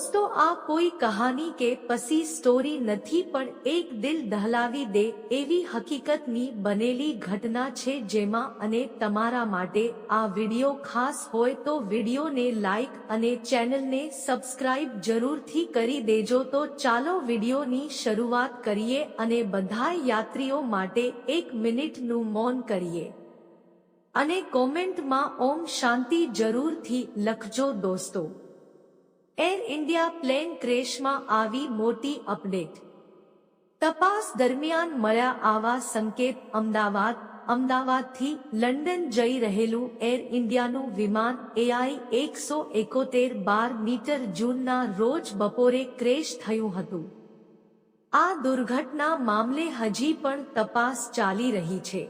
દોસ્તો, આ કોઈ કહાની કે પસી સ્ટોરી નથી, પણ એક દિલ દહલાવી દે એવી હકીકતની બનેલી ઘટના છે જેમાં અને તમારા માટે આ વીડિયો ખાસ હોય તો વિડીયોને લાઈક અને ચેનલને સબસ્ક્રાઇબ જરૂરથી કરી દેજો. તો ચાલો વિડિયોની શરૂઆત કરીએ અને બધા યાત્રીઓ માટે એક મિનિટનું મૌન કરીએ. અને કોમેન્ટમાં ઓમ શાંતિ જરૂરથી લખજો દોસ્તો. એર ઇન્ડિયા પ્લેન ક્રેશમાં આવી મોટી અપડેટ. તપાસ દરમિયાન મળ્યા આવા સંકેત અમદાવાદ, અમદાવાદથી લંડન જઈ રહેલું એર ઇન્ડિયાનું વિમાન એઆઈ એકસો એકોતેર બાર મીટર જૂનના રોજ બપોરે ક્રેશ થયું હતું. આ દુર્ઘટના મામલે હજી પણ તપાસ ચાલી રહી છે.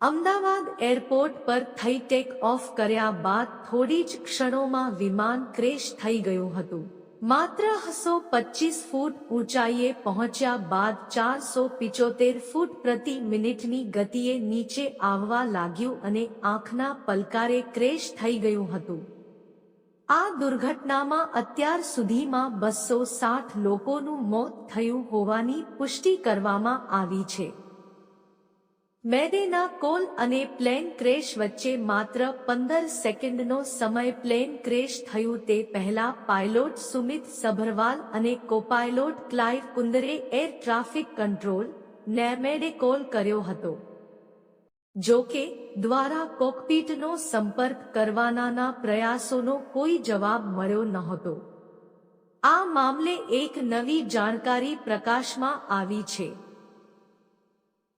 અમદાવાદ એરપોર્ટ પર થઈ ટેક ઓફ કર્યા બાદ થોડી જ ક્ષણોમાં વિમાન ક્રેશ થઈ ગયું હતું. માત્ર હસો પચીસ ફૂટ ઊંચાઈએ પહોંચ્યા બાદ ચારસો પિચોતેર ફૂટ પ્રતિ મિનિટની ગતિએ નીચે આવવા લાગ્યું અને આંખના પલકારે ક્રેશ થઈ ગયું હતું. આ દુર્ઘટનામાં અત્યાર સુધીમાં બસો સાઠ લોકોનું મોત થયું હોવાની પુષ્ટિ કરવામાં આવી છે. મેદેના કોલ અને પ્લેન ક્રેશ વચ્ચે માત્ર પંદર સેકન્ડનો સમય પ્લેન ક્રેશ થયું તે પહેલા પાયલોટ સુમિત સભરવાલ અને copilot Clive Kunder air traffic control નેમેડે call કર્યો હતો. જો કે, દ્વારા કોકપીટનો સંપર્ક કરવાના પ્રયાસોનો કોઈ જવાબ મળ્યો નહોતો. આ મામલે એક નવી જાણકારી પ્રકાશમાં આવી છે.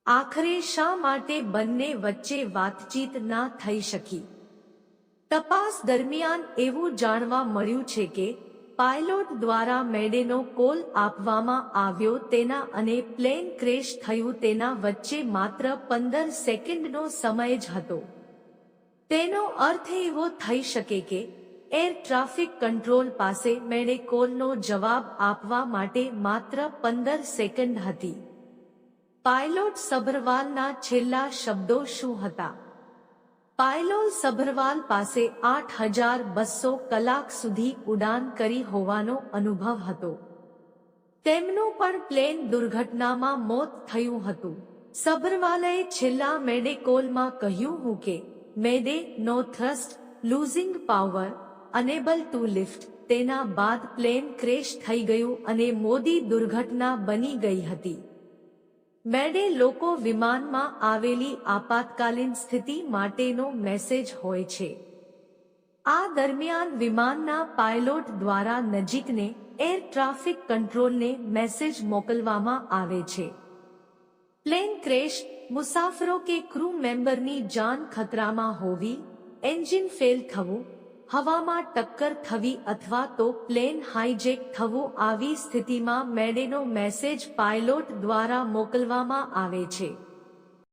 આખરે શા માટે બંને વચ્ચે વાતચીત ના થઈ શકી? તપાસ દરમિયાન એવું જાણવા મળ્યું છે કે પાયલોટ દ્વારા મેડેનો કોલ આપવામાં આવ્યો તેના અને પ્લેન ક્રેશ થયું તેના વચ્ચે માત્ર પંદર સેકન્ડનો સમય જ હતો. તેનો અર્થ એવો થઈ શકે કે એર ટ્રાફિક કંટ્રોલ પાસે મેડે કોલનો જવાબ આપવા માટે માત્ર પંદર સેકન્ડ હતી. પાયલોટ સભરવાલના છેલ્લા શબ્દો શું હતા? પાયલોલ સભરવાલ પાસે આઠ હજાર બસો કલાક સુધી ઉડાન કરી હોવાનો અનુભવ હતો. તેમનું પણ પ્લેન દુર્ઘટનામાં મોત થયું હતું. સભરવાલે છેલ્લા મેડેકોલમાં કહ્યું હું કે, mayday, no thrust, losing power, unable to lift. તેના બાદ પ્લેન ક્રેશ થઈ ગયું અને મોદી દુર્ઘટના બની ગઈ હતી. મેડે લોકો વિમાનમાં આવેલી આપાતકાલીન સ્થિતિ માટેનો મેસેજ હોય છે. આ દરમિયાન વિમાનના પાયલોટ દ્વારા નજીકને એર ટ્રાફિક કંટ્રોલને મેસેજ મોકલવામાં આવે છે. પ્લેન ક્રેશ, મુસાફરો કે ક્રૂ મેમ્બરની જાન ખતરામાં હોવી, એન્જિન ફેલ થવું હવામાં ટક્કર થવી અથવા તો પ્લેન હાઈજેક થવું આવી સ્થિતિમાં મેડેનો મેસેજ પાયલોટ દ્વારા મોકલવામાં આવે છે.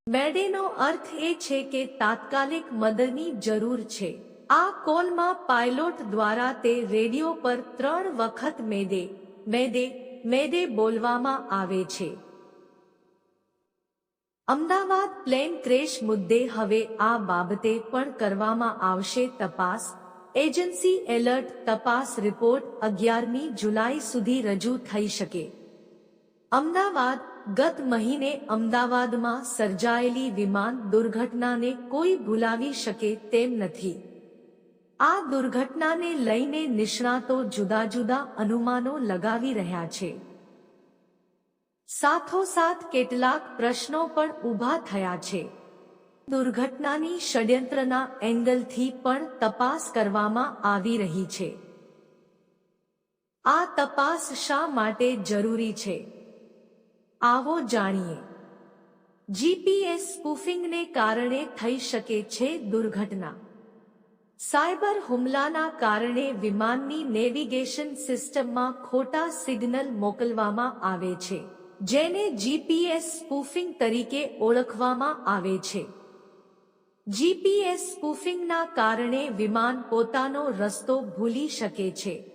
મેડેનો અર્થ એ છે કે તાત્કાલિક મદદની જરૂર છે. આ કોલમાં પાયલોટ દ્વારા તે રેડિયો પર ત્રણ વખત મેદે મેદે મેદે બોલવામાં આવે છે. અમદાવાદ પ્લેન ક્રેશ મુદ્દે હવે આ બાબતે પણ કરવામાં આવશે તપાસ એજન્સી એલર્ટ તપાસ રિપોર્ટ અગિયારમી જુલાઈ સુધી રજૂ થઈ શકે. અમદાવાદ, ગત મહિને અમદાવાદમાં સર્જાયેલી વિમાન દુર્ઘટનાને કોઈ ભૂલાવી શકે તેમ નથી. આ દુર્ઘટનાને લઈને નિષ્ણાતો જુદા જુદા અનુમાનો લગાવી રહ્યા છે. સાથોસાથ કેટલાક પ્રશ્નો પણ ઊભા થયા છે. દુર્ઘટનાની ષડયંત્રના એંગલથી પણ તપાસ કરવામાં આવી રહી છે. આ તપાસ શા માટે જરૂરી છે? આવો જાણીએ. જીપીએસ સ્પૂફિંગને કારણે થઈ શકે છે દુર્ઘટના. સાયબર હુમલાના કારણે વિમાનની નેવિગેશન સિસ્ટમમાં ખોટા સિગ્નલ મોકલવામાં આવે છે, જેને જીપીએસ સ્પૂફિંગ તરીકે ઓળખવામાં આવે છે. જીપીએસ સ્પૂફિંગના કારણે વિમાન પોતાનો રસ્તો ભૂલી શકે છે.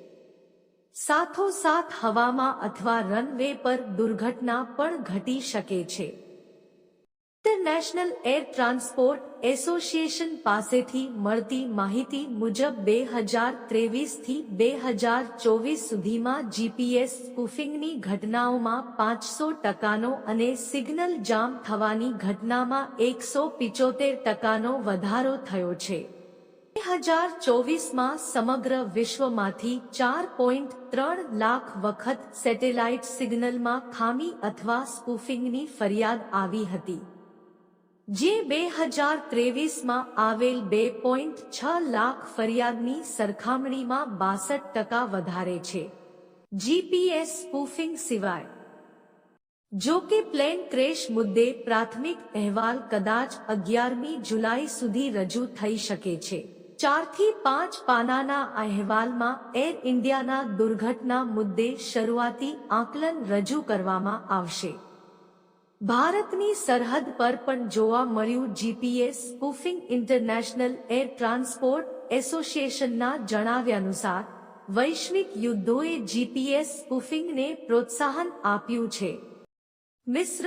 સાથોસાથ હવામાં અથવા રનવે પર દુર્ઘટના પણ ઘટી શકે છે. ઇન્ટરનેશનલ એર ટ્રાન્સપોર્ટ એસોસિએશન પાસેથી મળતી માહિતી મુજબ બે હજાર ત્રેવીસથી બે હજાર ચોવીસ સુધીમાં જીપીએસ સ્પૂફિંગની ઘટનાઓમાં પાંચસો ટકાનો અને સિગ્નલ જામ થવાની ઘટનામાં એકસો પિચોતેર ટકાનો વધારો થયો છે. બે હજાર ચોવીસમાં સમગ્ર વિશ્વમાંથી ચાર પોઈન્ટ ત્રણ લાખ વખત સેટેલાઇટ સિગ્નલમાં ખામી અથવા સ્પૂફિંગની ફરિયાદ આવી હતી. જે બે હજાર ત્રેવીસમાં આવેલ બે પોઈન્ટ છ લાખ ફરિયાદની સરખામણીમાં બાસઠ ટકા વધારે છે. જીપીએસ સ્પૂફિંગ સિવાય. જો કે પ્લેન ક્રેશ મુદ્દે પ્રાથમિક અહેવાલ કદાચ અગિયારમી જુલાઈ સુધી રજૂ થઈ શકે છે. ચારથી પાંચ પાનાના અહેવાલમાં એર ઇન્ડિયાના દુર્ઘટના મુદ્દે શરૂઆતી આકલન રજૂ કરવામાં આવશે. ભારતની સરહદ પર પણ જોવા મળ્યું GPS spoofing international air transport એસોસિએશનના જણાવ્યા અનુસાર, વૈશ્વિક યુદ્ધોએ જીપીએસ સ્પૂફિંગને પ્રોત્સાહન આપ્યું છે. મિશ્ર,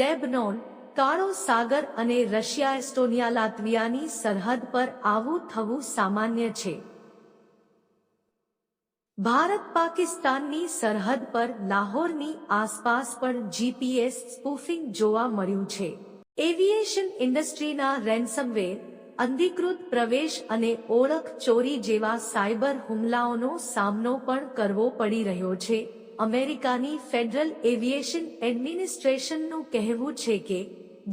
લેબનોન, કાળો સાગર અને રશિયા એસ્ટોનિયા લાતવિયાની સરહદ પર આવું થવું સામાન્ય છે. ભારત પાકિસ્તાનની સરહદ પર લાહોરની આસપાસ પણ જીપીએસ સ્પૂફિંગ જોવા મળ્યું છે. એવિએશન ઇન્ડસ્ટ્રીના રેન્સમવેર અધિકૃત પ્રવેશ અને ઓળખ ચોરી જેવા સાયબર હુમલાઓનો સામનો પણ કરવો પડી રહ્યો છે. અમેરિકાની ફેડરલ એવિએશન એડમિનિસ્ટ્રેશનનું કહેવું છે કે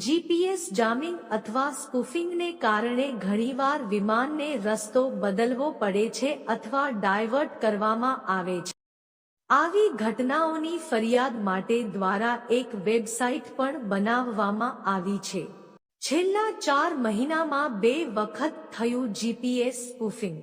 જીપીએસ જામિંગ અથવા સ્પૂફિંગને કારણે ઘણીવાર વિમાનને રસ્તો બદલવો પડે છે અથવા ડાયવર્ટ કરવામાં આવે છે. આવી ઘટનાઓની ફરિયાદ માટે દ્વારા એક વેબસાઇટ પણ બનાવવામાં આવી છે. છેલ્લા ચાર મહિનામાં બે વખત થયું જીપીએસ સ્પૂફિંગ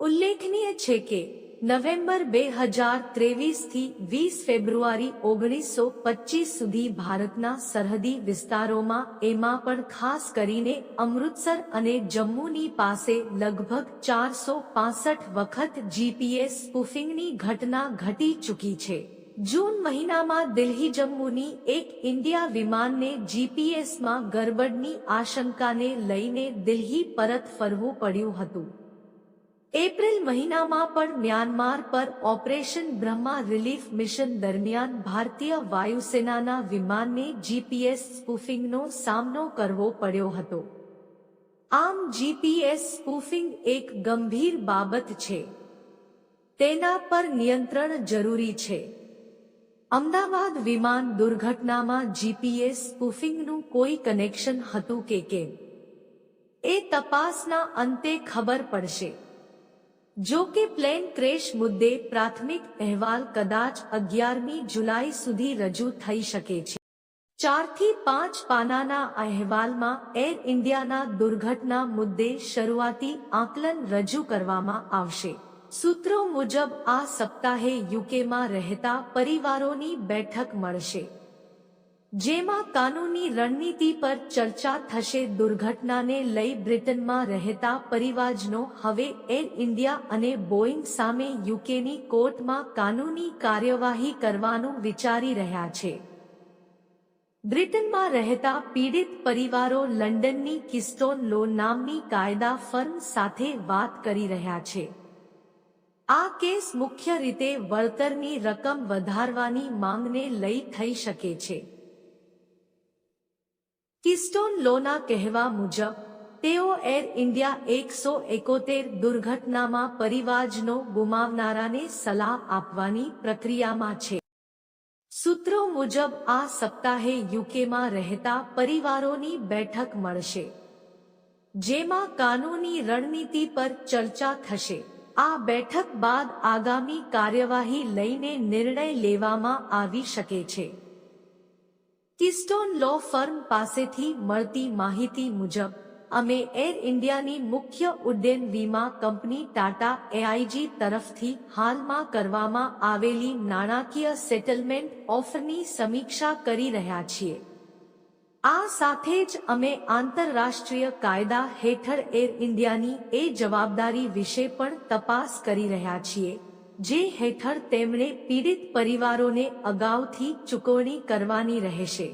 ઉલ્લેખનીય છે કે નવેમ્બર બે હજાર ત્રેવીસથી વીસ ફેબ્રુઆરી ઓગણીસો પચીસ સુધી ભારતના સરહદી વિસ્તારોમાં એમાં પણ ખાસ કરીને અમૃતસર અને જમ્મુની પાસે લગભગ ચારસો પાસઠ વખત જીપીએસ સ્પૂફિંગની ઘટના ઘટી ચૂકી છે. જૂન મહિનામાં દિલ્હી જમ્મુની એક ઇન્ડિયા વિમાનને જીપીએસમાં ગરબડની આશંકાને લઈને દિલ્હી પરત ફરવું પડ્યું હતું. એપ્રિલ મહિનામાં પણ મ્યાનમાર પર ઓપરેશન બ્રહ્મા રિલીફ મિશન દરમિયાન ભારતીય વાયુસેનાના વિમાનને જીપીએસ સ્પૂફિંગનો સામનો કરવો પડ્યો હતો. આમ જીપીએસ સ્પૂફિંગ એક ગંભીર બાબત છે. તેના પર નિયંત્રણ જરૂરી છે. અમદાવાદ વિમાન દુર્ઘટનામાં જીપીએસ સ્પૂફિંગનું કોઈ કનેક્શન હતું કે કેમ? એ તપાસના અંતે ખબર પડશે. જો કે પ્લેન ક્રેશ મુદ્દે પ્રાથમિક અહેવાલ કદાચ અગિયારમી જુલાઈ સુધી રજૂ થઈ શકે છે. ચારથી પાંચ પાનાના અહેવાલમાં એર ઇન્ડિયાના દુર્ઘટના મુદ્દે શરૂઆતી આકલન રજૂ કરવામાં આવશે. સૂત્રો મુજબ આ સપ્તાહે યુકેમાં રહેતા પરિવારોની બેઠક મળશે. જેમાં કાનૂની રણનીતિ પર ચર્ચા થશે, દુર્ઘટનાને લઈ બ્રિટનમાં રહેતા પરિવારજનો હવે એર ઇન્ડિયા અને બોઇંગ સામે યુકેની કોર્ટમાં કાનૂની કાર્યવાહી કરવાનું વિચારી રહ્યા છે. બ્રિટનમાં રહેતા પીડિત પરિવારો લંડનની કિસ્ટોન લો નામની કાયદા ફર્મ સાથે વાત કરી રહ્યા છે. આ કેસ મુખ્ય રીતે વળતરની રકમ વધારવાની માંગને લઈ થઈ શકે છે. કિસ્ટોન લોના કહેવા મુજબ, તેઓ એર ઇન્ડિયા એકસો એકોતેર દુર્ઘટનામાં પરિવારજનો ગુમાવનારાને સલાહ આપવાની પ્રક્રિયામાં છે. સૂત્રો મુજબ, આ સપ્તાહે યુકેમાં રહેતા પરિવારોની બેઠક મળશે, જેમાં કાનૂની રણનીતિ પર ચર્ચા થશે. આ બેઠક બાદ આગામી કાર્યવાહી લઈને નિર્ણય લેવામાં આવી શકે છે. કિસ્ટોન લો ફર્મ પાસેથી મળતી માહિતી મુજબ, અમે એર ઇન્ડિયાની મુખ્ય ઉડ્ડયન વીમા કંપની ટાટા એઆઈજી તરફથી હાલમાં કરવામાં આવેલી નાણાકીય સેટલમેન્ટ ઓફરની સમીક્ષા કરી રહ્યા છીએ. આ સાથે જ અમે આંતરરાષ્ટ્રીય કાયદા હેઠળ એર ઇન્ડિયાની એ જવાબદારી વિશે પણ તપાસ કરી રહ્યા છીએ. જે હેઠળ તેમણે પીડિત પરિવારોને અગાઉથી ચૂકવણી કરવાની રહેશે.